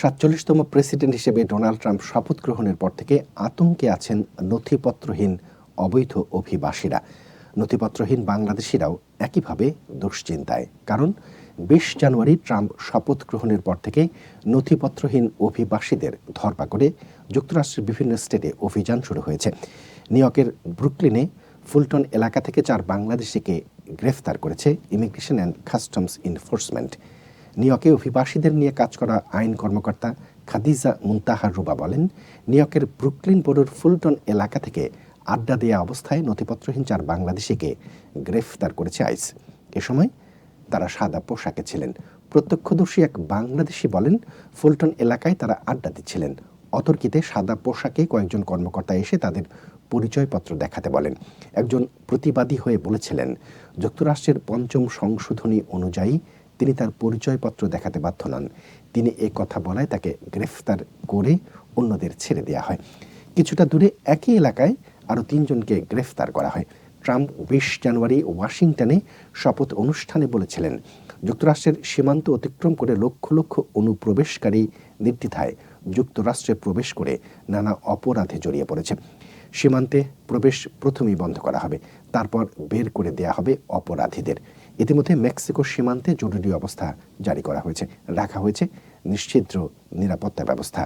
সাতচল্লিশতম প্রেসিডেন্ট হিসেবে Donald Trump শপথ গ্রহণের পর থেকে আতঙ্কে আছেন নথিপত্রহীন অবৈধ অভিবাসীরা। নথিপত্রহীন বাংলাদেশিরাও একইভাবে দুশ্চিন্তায়। কারণ বিশ জানুয়ারি ট্রাম্প শপথ গ্রহণের পর থেকে নথিপত্রহীন অভিবাসীদের ধরপাকড়ে যুক্তরাষ্ট্রের বিভিন্ন স্টেটে অভিযান শুরু হয়েছে। নিউ ইয়র্কের ব্রুকলিনে ফুলটন এলাকা থেকে চার বাংলাদেশিকে গ্রেফতার করেছে immigration and customs enforcement. New ইয়র্কে অভিবাসীদের নিয়ে কাজ করা আইন কর্মকর্তা খাদিজা মুন্তাহার রুবা বলেন নিউ ইয়র্কের ব্রুকলিন বোর্ডের ফুলটন এলাকা থেকে আড্ডা দেয়া অবস্থায় নথিপত্রহীন চার বাংলাদেশিকে গ্রেফতার করেছে আইস। এ সময় তারা সাদা পোশাকে ছিলেন। প্রত্যক্ষদর্শী এক বাংলাদেশি বলেন, ফুলটন এলাকায় তারা আড্ডা দিচ্ছিলেন। অতর্কিতে সাদা পোশাকে কয়েকজন কর্মকর্তা এসে তাদের পরিচয়পত্র দেখাতে বলেন। একজন প্রতিবাদী হয়ে বলেছিলেন, যুক্তরাষ্ট্রের পঞ্চম সংশোধনী অনুযায়ী তিনি তার পরিচয়পত্র দেখাতে বাধ্য নন। তিনি এ কথা বলায় তাকে গ্রেফতার করে অন্যদের ছেড়ে দেওয়া হয়। কিছুটা দূরে একই এলাকায় আরও তিনজনকে গ্রেফতার করা হয়। ট্রাম্প বিশ জানুয়ারি ওয়াশিংটনে শপথ অনুষ্ঠানে বলেছিলেন, যুক্তরাষ্ট্রের সীমান্ত অতিক্রম করে লক্ষ লক্ষ অনুপ্রবেশকারী নির্দ্বিধায় যুক্তরাষ্ট্রে প্রবেশ করে নানা অপরাধে জড়িয়ে পড়েছে। সীমান্তে প্রবেশ প্রথমেই বন্ধ করা হবে, তারপর বের করে দেয়া হবে অপরাধীদের। ইতিমধ্যে মেক্সিকো সীমান্তে জরুরি অবস্থা জারি করা হয়েছে। রাখা হয়েছে নিশ্চিদ্র নিরাপত্তা ব্যবস্থা।